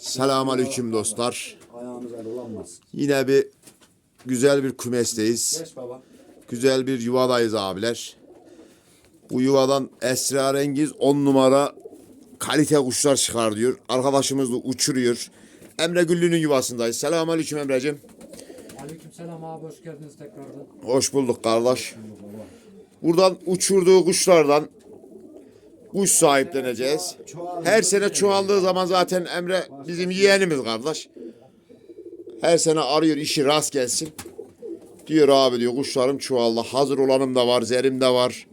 Selamünaleyküm dostlar. Ayağımıza dolanmaz. Yine bir güzel bir kümesteyiz. Geç baba. Güzel bir yuvadayız abiler. Bu yuvadan esrarengiz 10 numara kalite kuşlar çıkar diyor. Arkadaşımız da uçuruyor. Emre Güllü'nün yuvasındayız. Selamünaleyküm Emre'cim. Aleykümselam abi hoş geldiniz tekrardan. Hoş bulduk kardeş. Buradan uçurduğu kuşlardan kuş sahipleneceğiz. Her sene çoğaldığı zaman zaten Emre bizim yeğenimiz kardeş. Her sene arıyor işi rast gelsin. Diyor abi diyor kuşlarım çoğaldı. Hazır olanım da var, zerim de var.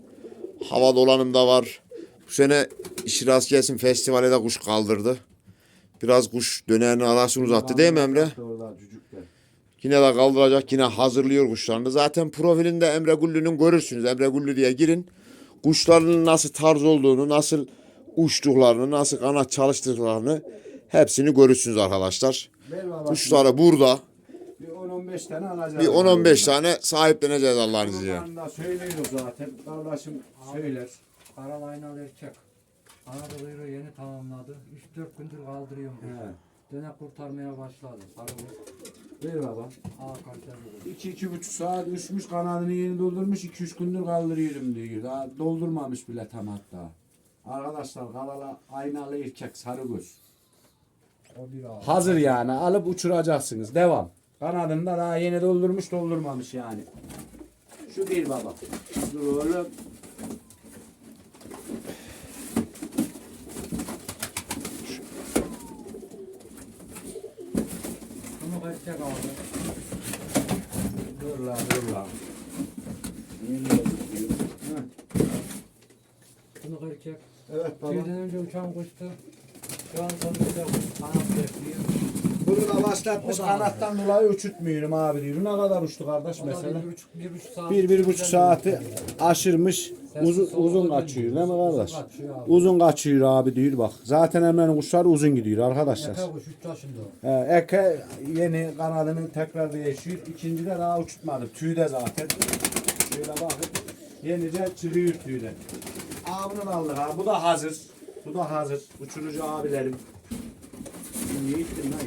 Havada olanım da var. Bu sene işi rast gelsin festivale de kuş kaldırdı. Biraz kuş dönerini arasını uzattı değil mi Emre? Yine de kaldıracak yine hazırlıyor kuşlarını. Zaten profilinde Emre Güllü'nün görürsünüz. Emre Güllü diye girin. Kuşların nasıl tarz olduğunu, nasıl uçtuklarını, nasıl kanat çalıştıklarını hepsini görürsünüz arkadaşlar. Kuşları burada. Bir 10-15 tane alacağız. Bir 10-15 tane sahipleneceğiz Allah'ın izniyle. Bundan söylüyor zaten. Kardeşim söyler. Karalaynalı erkek. Anadolu Euro yeni tamamladı. 3-4 gündür kaldırıyorum. He. Döne kurtarmaya başladı. Sarı bu. Ver baba. Aa kaliteli bu. 2-2,5 saat uçmuş kanadını yeni doldurmuş 2-3 gündür kaldırıyorum diyor. Daha doldurmamış bile tam hatta. Arkadaşlar kalala aynalı erkek sarı göz. O bir abi. Hazır yani alıp uçuracaksınız. Devam. Kanadını da daha yeni doldurmuş doldurmamış yani. Şu bir baba. Dur oğlum. Erkek abi. Dur lan dur lan. Bunu erkek. Evet baba. Tüyden önce uçan kuştu. Şu an sonuçta kanat bekliyor. Bunu da başlatmış O da kanattan dolayı uçurtmuyorum abi diyor. Ne kadar uçtu kardeş O da mesela? bir buçuk, bir buçuk saat. Bir, bir buçuk saati aşırmış. Uzun, uzun kaçıyor değil mi Uzun kardeş? Uzun kaçıyor abi diyor bak. Zaten Emre'nin kuşları uzun gidiyor arkadaşlar. Eke kuş 3 yaşında o. Ee, Eke yeni kanadını tekrar değişiyor. İkinci de daha uçurtmadı. Tüyde zaten. Şöyle bakın. Yenice çıkıyor tüyde. Aa bunu da aldık ha. Bu da hazır. Bu da hazır. Uçurucu abilerim. Niye gittin lan?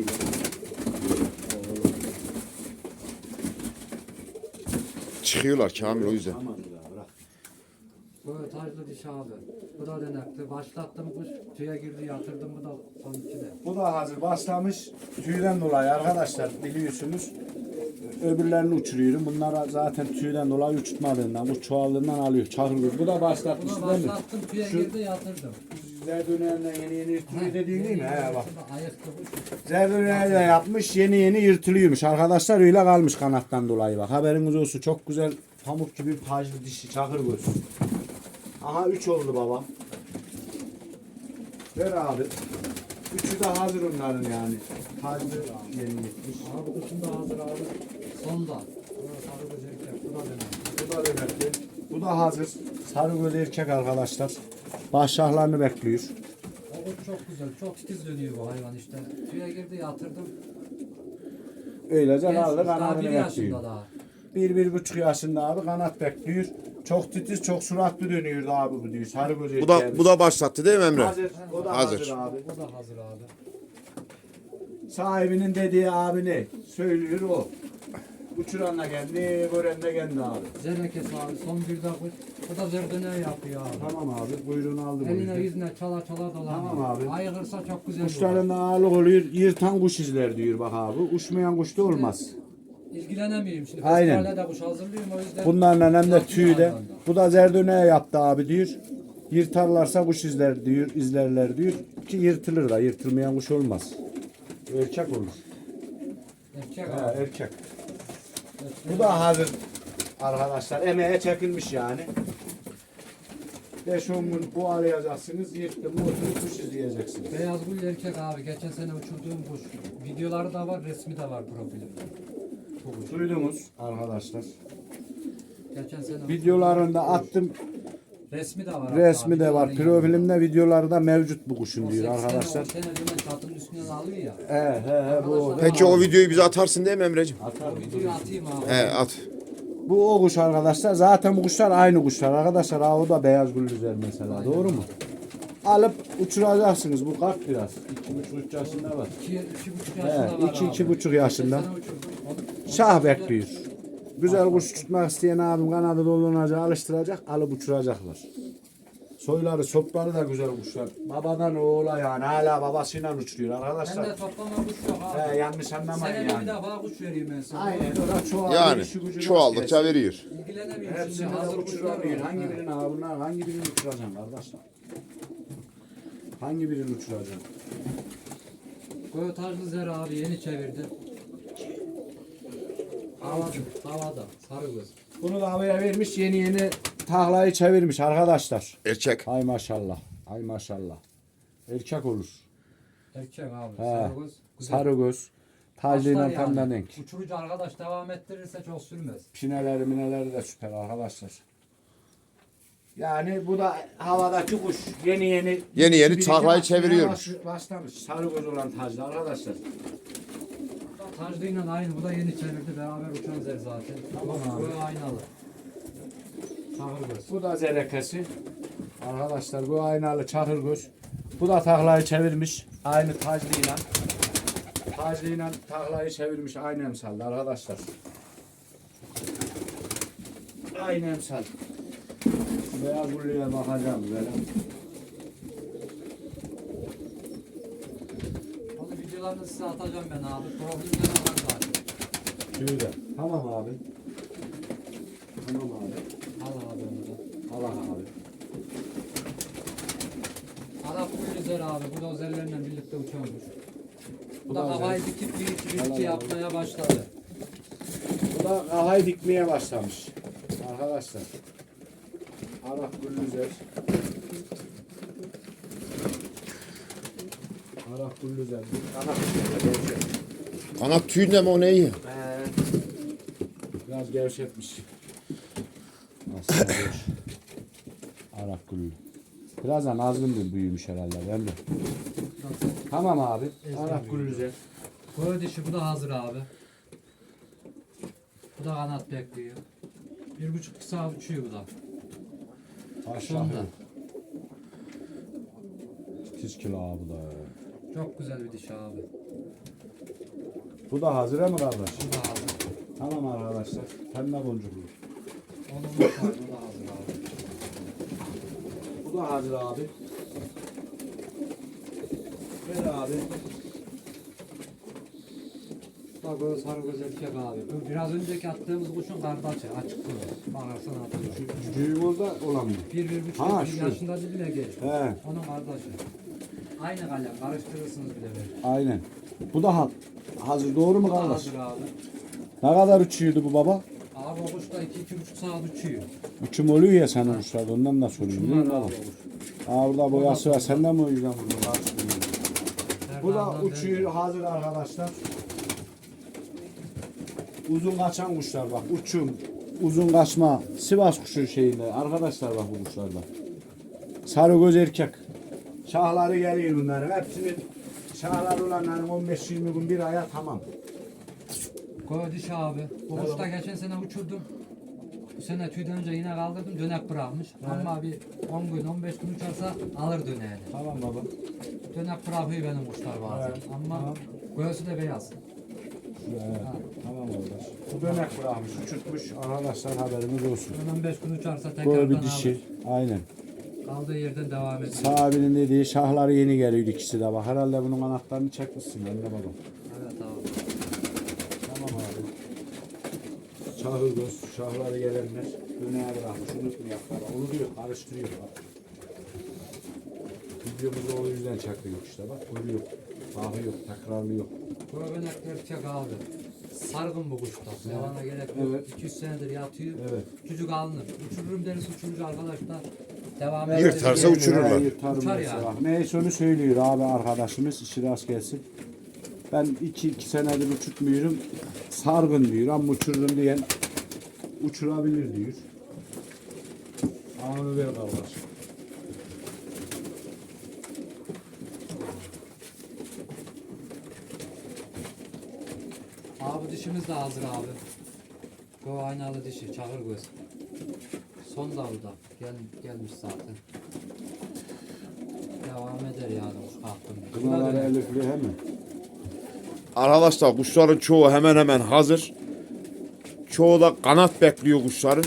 Çıkıyorlar Kamil o yüzden. Bırak. Böyle taclı diş abi. Bu da denekti. Başlattım kuş tüye girdi yatırdım bu da son ikide. Bu da hazır başlamış. Tüyden dolayı arkadaşlar biliyorsunuz. Öbürlerini uçuruyorum. Bunlar zaten tüyden dolayı uçurtmadığından, bu çoğaldığından alıyor. Çakır Bu da başlatmış Buna değil mi? başlattım tüye Şu- girdi yatırdım. Zerdöner'le yeni yeni yırtılıyor dediğin değil mi? He bak. Ayıktı kuş. Yapmış yeni yeni yırtılıyormuş. Arkadaşlar öyle kalmış kanattan dolayı bak. Haberiniz olsun. Çok güzel pamuk gibi taclı dişi çakır göz. Aha 3 oldu babam. Ver abi. Üçü de hazır onların yani. Taclı yeni yırtmış. Abi kuşum da hazır abi. Sonda. Sarı göz erkek. Bu da denek. Bu da önemli. Bu da hazır. Sarı göz erkek arkadaşlar. Başşahlarını bekliyor. O çok güzel. Çok titiz dönüyor bu hayvan işte. Tüye girdi yatırdım. Öylece daha kanadını bekliyor. Bir, bir buçuk yaşında abi kanat bekliyor. Çok titiz, çok suratlı dönüyordu abi bu diyor. Sarı göz Bu da bu da başlattı değil mi Emre? hazır. O da Hazır. hazır. abi. Bu da hazır abi. Sahibinin dediği abi ne? Söylüyor o. Uçuranla geldi, gören de geldi abi. Zerekesi abi. Son bir kuş. Bu da zerdöner yapıyor abi. Tamam abi, buyruğunu aldı Eline bunu. yüzüne çala çala dolanıyor. Tamam abi. Ayırırsa çok güzel olur. Kuşların da ağırlık oluyor, yırtan kuş izler diyor bak abi. Uçmayan kuş da olmaz. İlgilenemiyorum şimdi. Aynen. Festivalde de kuş hazırlıyorum o yüzden. Bunlarla hem de hayvan da. Bu da zerdöneye yaptı abi diyor. Yırtarlarsa kuş izler diyor, izlerler diyor. Ki yırtılır da yırtılmayan kuş olmaz. Erkek olur. Erkek Ha, abi. erkek. Bu da hazır arkadaşlar. Emeğe çekilmiş yani. 5-10 gün bu alacaksınız. Yırttım mı oturup kuş izleyeceksiniz. Beyaz gül erkek abi. Geçen sene uçurduğum kuş. Videoları da var, resmi de var profilimde. Duydunuz arkadaşlar. Geçen sene Videolarında attım. resmi de var. Resmi de var. Profilimde videoları da mevcut bu kuşun O diyor 80 arkadaşlar. O sene dönen çatının üstüne alıyor ya. He he he bu. Peki o videoyu bize atarsın değil mi Emre'cim? Atarım. O videoyu atayım abi. He at. Bu o kuş arkadaşlar. Zaten bu kuşlar aynı kuşlar arkadaşlar. Ha o da beyaz güllüzer mesela. Aynen Doğru abi. mu? alıp uçuracaksınız. Bu kalk biraz. İki buçuk üç yaşında var. İki, iki buçuk He, yaşında var iki, abi. iki buçuk yaşında. Şah bekliyor. Güzel kuş tutmak isteyen abim kanadı dolanacak, alıştıracak, alıp uçuracaklar. Soyları, sopları da güzel kuşlar. Babadan oğula yani hala babasıyla uçuruyor Hem de arkadaşlar. toplama kuş yok abi. He, yanlış anlamayın Senede bir yani. defa kuş vereyim ben sana. Aynen o da çoğalıyor. Yani işi gücü çoğaldıkça nasıl veriyor. İlgilenemiyorum Hepsini şimdi de hazır kuşlar uçuramıyor. var. Hangi Ha. birini ha bunlar hangi birini uçuracaksın kardeşler? Hangi birini uçuracaksın? Koyu tarzı zera abi yeni çevirdi. Havada, havada, sarı göz. Bunu da havaya vermiş yeni yeni tahlayı çevirmiş arkadaşlar. Erkek. Ay maşallah. Ay maşallah. Erkek olur. Erkek abi, He. sarı göz. Güzel. Sarı göz. Tacıyla Başlar tam da denk. Uçurucu arkadaş devam ettirirse çok sürmez. Pineleri mineleri de süper arkadaşlar. Yani bu da havadaki kuş. Yeni yeni. Yeni yeni bir iki taklayı başlamaya çeviriyormuş. baş- Başlamış. Sarı göz olan taclı arkadaşlar. Taclıyla aynı, bu da yeni çevirdi. Beraber uçan zer zaten. Tamam abi. Bu aynalı. Sarı göz. Bu da zerekesi. Arkadaşlar bu aynalı çakır göz. Bu da taklayı çevirmiş. Aynı taclıyla. Taclıyla taklayı çevirmiş. Aynı emsalde arkadaşlar. Aynı emsal. Beyaz buraya bakacağım böyle. Videolarını size atacağım ben abi. Problemleri var zaten. Şöyle. Tamam abi. Tamam abi. Al abi onu da. Allah abi. Arap kulü zer abi. Bu da o zerlerle birlikte uçuyormuş. Bu Bu da havayı dikip bir iki bir iki yapmaya başladı. Bu da kafayı dikmeye başlamış. Arkadaşlar. Arap güllüzer. Arap güllüzer. Kanat gevşek. Kanat tüyünde mi o neyi? Biraz gevşetmiş. Aslında. Arap güllü. Biraz da nazgın büyümüş herhalde ben de. Tamam abi. Arap güllüzer. Koyu dişi bu da hazır abi. Bu da kanat bekliyor. Bir buçuk saat uçuyor bu da. Aşağı. Sonda. 8 kilo abi bu da. Çok güzel bir dişi abi. Bu da hazır mı kardeş? Bu da hazır. Tamam arkadaşlar. Pembe boncuklu. Onun da var, bu da hazır abi. Bu da hazır abi. Ver abi. Da böyle sarı göz erkek abi. Bu biraz önceki attığımız kuşun kardeşi. Açık kılı. Bakarsan atıyor. Cücüğüm orada olan mı? Bir, bir buçuk Ha, bir şu. yaşında dibine gelir. He, Onun kardeşi. Aynı kalem. Karıştırırsınız bile böyle. aynen. Bu da ha- hazır doğru mu Bu da kardeş? hazır abi. Ne kadar uçuyordu bu baba? Abi o iki, iki buçuk saat uçuyor. Uçum oluyor ya senin kuşlarda ondan da soruyorum. değil mi Bunlar baba? abi o kuş. Aa burada boyası var. Senden mi o yüzden vurdun? Bu da Erdoğan'dan uçuyor hazır arkadaşlar. Uzun kaçan kuşlar bak uçum, uzun kaçma, Sivas kuşu şeyinde arkadaşlar bak bu kuşlarda. Sarı göz erkek. Şahları geliyor bunların hepsinin şahları olanların 15-20 gün bir aya tamam. Koy diş abi. Da geçen sene uçurdum. Bu sene tüyden önce yine kaldırdım dönek bırakmış. Ama bir 10 gün 15 gün uçarsa alır döneğini. Tamam baba. Dönek bırakıyor benim kuşlar bazen. Evet. Ama Tamam. göğsü de beyaz. Evet. Tamam kardeş. Bu dönek bırakmış, uçurtmuş arkadaşlar haberimiz olsun. 15 gün uçarsa Böyle tekrardan bir dişi. alır. Aynen. Kaldığı yerden devam ediyor. Sahibinin dediği şahları yeni geliyor ikisi de bak. Herhalde bunun anahtarını çekmişsin anne baba. Evet abi. Tamam abi. Çağır göz, şahları gelenler döneğe bırakmış, unutmayak baba. Onu diyor, karıştırıyor bak. Videomuzu o yüzden çakıyor işte bak. Oluyor. Ahı yok, tekrarlı yok. Bu örnekler çek abi. Sargın bu kuşta. Yalana gerek yok. Evet. 200 senedir yatıyor. Evet. Çocuk alınır. Uçururum deriz uçurucu arkadaşlar. Devam Evet. Yırtarsa uçururlar. Yırtarım Uçar mesela. yani. Neyse onu söylüyor abi arkadaşımız. işi rast gelsin. Ben iki, iki senedir uçurtmuyorum. Sargın diyor ama uçururum diyen uçurabilir diyor. Ağını ver kardeş. Abi dişimiz de hazır abi. Bu aynalı dişi, çağır göz. Son da burada. Gel, gelmiş zaten. Devam eder yani kuş kalktım. Kınaları elifli he mi? Arkadaşlar kuşların çoğu hemen hemen hazır. Çoğu da kanat bekliyor kuşların.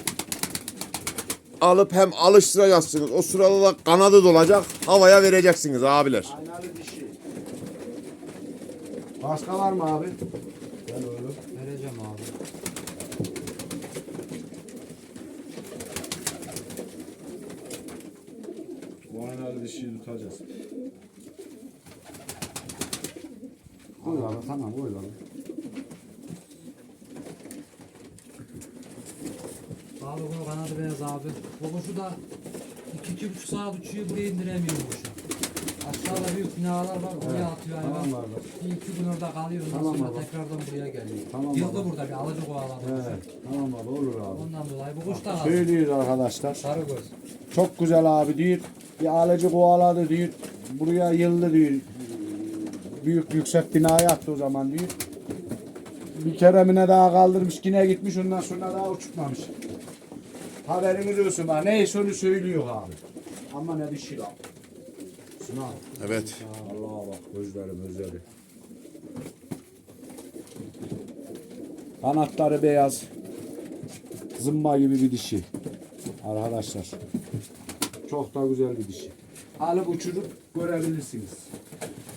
Alıp hem alıştıracaksınız. O sırada da kanadı dolacak. Havaya vereceksiniz abiler. Aynalı dişi. Başka var mı abi? Gel oğlum. Vereceğim abi. Bu aynalı dişiyi tutacağız. Koy abi tamam koy abi. Abi bunu kanadı beyaz abi. Bu kuşu da iki, iki buçuk saat uçuyor buraya indiremiyor kuşu. Aşağıda büyük binalar var oraya atıyor hayvan. Tamam abi. Bir iki gün orada kalıyor ondan Tamam sonra baba. tekrardan buraya geliyor. Tamam Yıldı baba. burada bir alıcı kovaladı. Evet. Tamam abi olur abi. Ondan dolayı bu kuş da. Söylüyoruz arkadaşlar. Sarı göz. Çok güzel abi diyor. Bir alıcı kovaladı diyor. Buraya yıldı diyor. Büyük yüksek bina yaptı o zaman diyor. Bir keremine daha kaldırmış yine gitmiş ondan sonra daha uçurtmamış. Haberiniz olsun bak neyse onu söylüyor abi. Ama ne dişi lan. Sınav. Evet. Allah'a bak gözleri gözleri. Kanatları beyaz. Zımba gibi bir dişi. Arkadaşlar. Çok da güzel bir dişi. Alıp uçurup görebilirsiniz.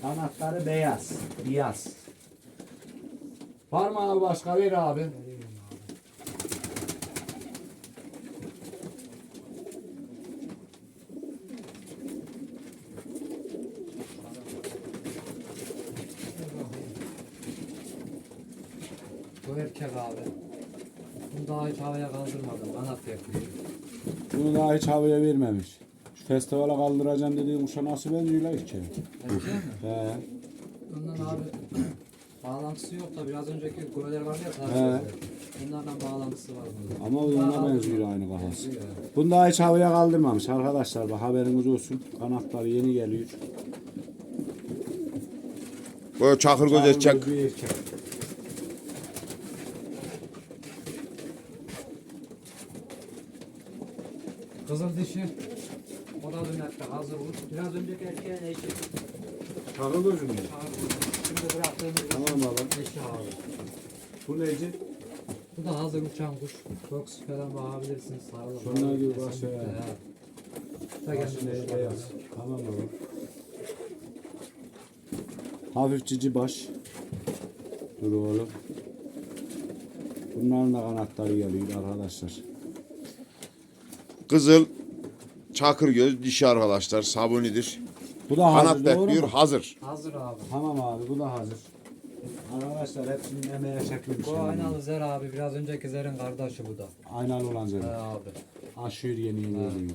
Kanatları beyaz. Beyaz. Var mı abi başka ver abi. Bu abi. Bunu daha hiç havaya kaldırmadım. Kanat yapıyor. Bunu daha hiç havaya vermemiş. Festivale kaldıracağım dediğim kuşa nasıl benziyor la ilk kere. Erkek mi? He. Ondan abi bağlantısı yok da biraz önceki goller vardı ya He. gözler. Onlardan bağlantısı var bunda. Ama Daha ona abi- benziyor aynı kafası. Benziyor. Bunu daha hiç havaya kaldırmamış arkadaşlar. Bak haberiniz olsun. Kanatları yeni geliyor. Böyle çakır göz edecek. Bir erkek. Kızıl dişi. O da hazır olur. Biraz önceki erkeğin eşi. Çakıl gözü mü? Şimdi bıraktığımız Tamam baba. eşi abi. Bu neyci? Bu da hazır uçan kuş. Fox falan bakabilirsiniz. Sarılı. Şunlar gibi kesinlikle. Da gelmiş beyaz. böyle. Tamam baba. Hafif cici baş. Dur oğlum. Bunların da kanatları geliyor arkadaşlar. Kızıl çakır göz dişi arkadaşlar. Sabunidir. Bu da Kanat hazır doğru bekliyor. mu? Hazır. Hazır abi. Tamam abi bu da hazır. Arkadaşlar hepsinin emeğe çekilmiş. Bu yani. aynalı zer abi. Biraz önceki zerin kardeşi bu da. Aynalı olan He zemin. abi. Aşıyor yeni yeni geliyor.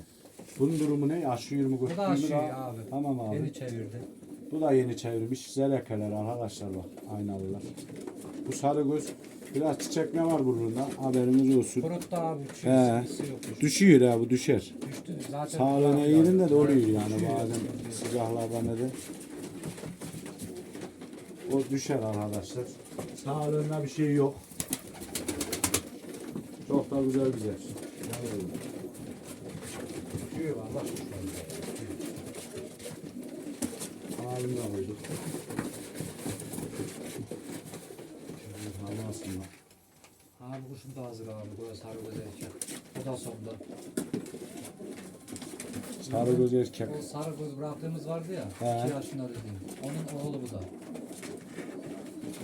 Bunun durumu ne? Aşıyor mu? Bu da aşıyor daha? abi. Tamam abi. Yeni çevirdi. Bu da yeni çevirmiş. Zelekeler arkadaşlar bak. Aynalılar. Bu sarı göz. Biraz çiçek ne var burnunda? Haberiniz olsun. Kurut da abi. He. Yok. Düşüyor ha bu düşer. Düştü. Zaten Sağlığına yerinde de oluyor yani bazen sıcaklardan de. O düşer arkadaşlar. Sağlığına bir şey yok. Çok da güzel güzel. Düşüyor valla. Ağzına koyduk. Hava aslında. Kuşum da hazır abi. Böyle sarı göz erkek. Bu da sonda. Sarı göz erkek. O sarı göz bıraktığımız vardı ya. He. 2 yaşında dediğim. Onun oğlu bu da.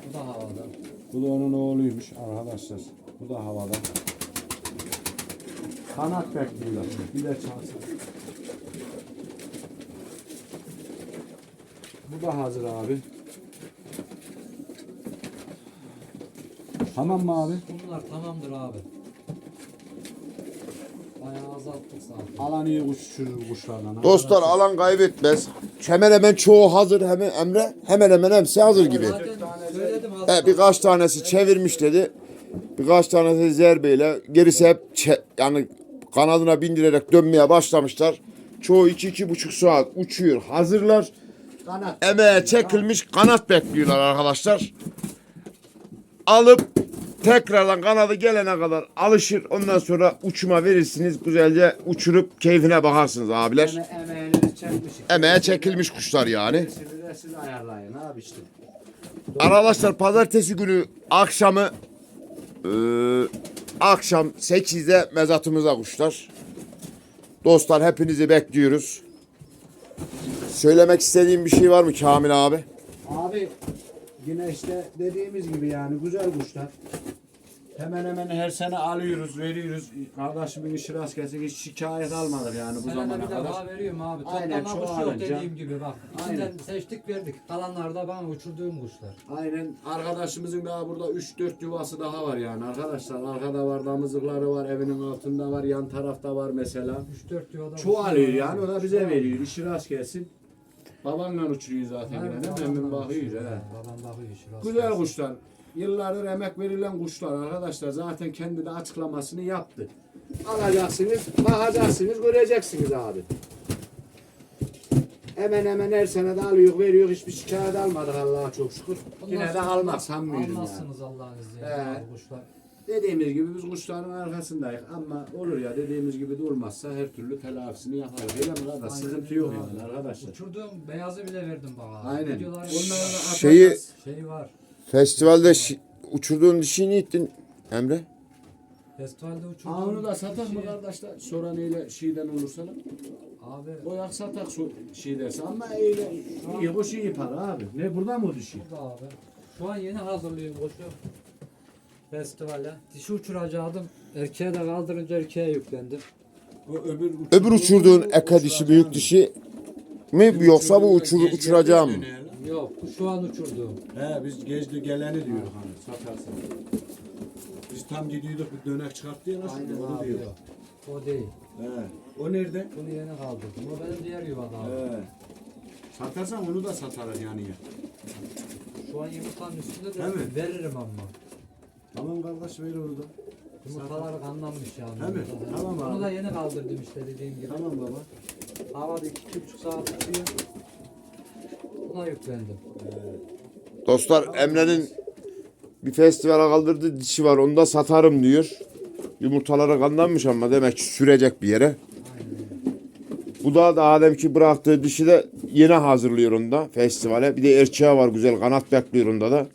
Bu da havada. Bu da onun oğluymuş arkadaşlar. Bu da havada. Kanat bekliyorlar. Bir de çalsın. Bu da hazır abi. Tamam mı abi? Bunlar tamamdır abi. Bayağı azalttık zaten. Alan iyi uçuşur kuşlardan. Dostlar alan kaybetmez. Hemen hemen çoğu hazır. Hemen Emre hemen hemen hepsi hazır gibi. Zaten söyledim. He, birkaç tanesi çevirmiş dedi. Birkaç tanesi zerbeyle. Gerisi hep çe- yani kanadına bindirerek dönmeye başlamışlar. Çoğu iki iki buçuk saat uçuyor. Hazırlar. Kanat. Emeğe çekilmiş kanat bekliyorlar arkadaşlar. Alıp tekrardan kanadı gelene kadar alışır. Ondan sonra uçuma verirsiniz. Güzelce uçurup keyfine bakarsınız abiler. Eme-. Emeğe çekilmiş kuşlar yani. De siz ayarlayın abi işte. Arkadaşlar pazartesi günü akşamı eee, akşam 8'de mezatımıza kuşlar. Dostlar hepinizi bekliyoruz. Söylemek istediğim bir şey var mı Kamil abi? Abi yine işte dediğimiz gibi yani güzel kuşlar. Hemen hemen her sene alıyoruz, veriyoruz. Kardeşimin işi rast gelsin hiç şikayet almadık yani bu Senede zamana bir kadar. defa veriyorum abi. Aynen, Toplama kuş yok çoğalınca. dediğim gibi bak. İçinden seçtik verdik. Kalanlar da bana uçurduğum kuşlar. Aynen arkadaşımızın daha burada 3-4 yuvası daha var yani arkadaşlar. Arkada var, damızlıkları var, evinin altında var, yan tarafta var mesela. 3-4 yuvada Çoğalıyor yani o da bize veriyor. İşi rast gelsin. Babanla uçuruyor zaten yine değil mi? Emin bakıyor. he. Babam bakıyor Güzel kuşlar. Yıllardır emek verilen kuşlar arkadaşlar. Zaten kendi de açıklamasını yaptı. Alacaksınız, bakacaksınız, göreceksiniz abi. Hemen hemen her sene de alıyor, veriyor. Hiçbir şikayet almadık Allah'a çok şükür. Yine de almak sanmıyorum yani. Allah'ın izniyle He. kuşlar. Dediğimiz gibi biz kuşların arkasındayız ama olur ya dediğimiz gibi de olmazsa her türlü telafisini yaparız. Öyle mi kardeş? Sıkıntı yok yani arkadaşlar. Uçurduğum beyazı bile verdim bana. Aynen. Videoları Onları da Şeyi- atacağız. şey var. Festivalde şi- uçurduğun dişini ittin Emre. Festivalde uçurduğum. Ha onu da satak mı kardeşler? Sonra neyle şeyden olursa da. Abi Boyak satak su şey derse ama öyle iyi kuş iyi para abi. Ne burada mı düşüyor? burada abi. Şu an yeni hazırlıyorum kuşu. Festivale. Dişi uçuracaktım. Erkeğe de kaldırınca erkeğe yüklendim. O öbür, Öbür uçurduğun eka dişi büyük dişi mi yoksa bu uçur, uçuracağım mı? Yok bu şu an uçurduğum. He biz gezdi geleni diyoruz hani satarsan. Biz tam gidiyorduk bir dönek çıkarttı ya nasıl Aynen onu abi. diyor. O değil. He. O nerede? Bunu yeni kaldırdım. O benim diğer yuvada abi. He. Satarsan onu da satarız yani ya. Şu an yumurtanın üstünde de Değil mi? veririm ama. Tamam kardeş ver orada. Yumurtaları kanlanmış mi? Yumurtaları. Tamam abi. Bunu da yeni kaldırdım işte dediğim gibi. Tamam baba. Havada iki, iki buçuk saat uçuyor. Buna yüklendim. Dostlar Emre'nin bir festivale kaldırdığı dişi var onu da satarım diyor. Yumurtalara kanlanmış ama demek ki sürecek bir yere. Bu da daha deminki bıraktığı dişi de yeni hazırlıyor onu da festivale. Bir de erkeği var güzel kanat bekliyor onda da.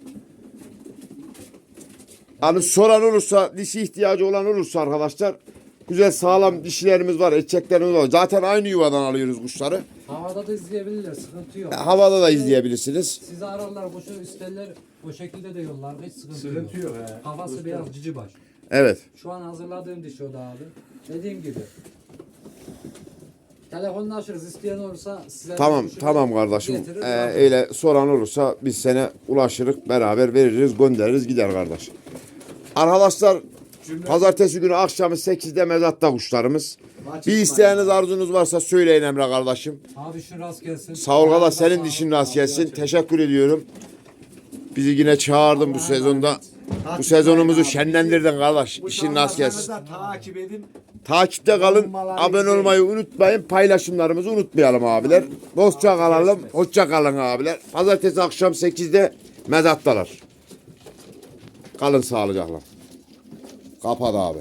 Hani soran olursa, dişi ihtiyacı olan olursa arkadaşlar güzel sağlam dişilerimiz var, erkeklerimiz var. Zaten aynı yuvadan alıyoruz kuşları. Havada da izleyebilirler sıkıntı yok. Havada da izleyebilirsiniz. Sizi ararlar kuşu isterler o şekilde de yollar hiç sıkıntı, Sıkıntı yok. yok he. Kafası biraz cici baş. Evet. Şu an hazırladığım diş o da abi. Dediğim gibi. Telefonlaşırız isteyen olursa size Tamam tamam kardeşim. Ee, öyle soran olursa biz sene ulaşırız beraber veririz göndeririz gider kardeş. Arkadaşlar pazartesi günü akşamı 8'de mezatta kuşlarımız. Bir isteğiniz arzunuz varsa söyleyin Emre kardeşim. Abi şu rast gelsin. Sağ ol kardeş senin dişin rast gelsin. Teşekkür ediyorum. Bizi yine çağırdın bu sezonda. Bu sezonumuzu şenlendirdin kardeş. İşin rast gelsin. Takip edin. Takipte kalın. Abone olmayı unutmayın. Paylaşımlarımızı unutmayalım abiler. Dostça kalalım. Hoşça kalın abiler. Pazartesi akşam 8'de mezattalar. Kalın sağlıcakla. Kapat abi.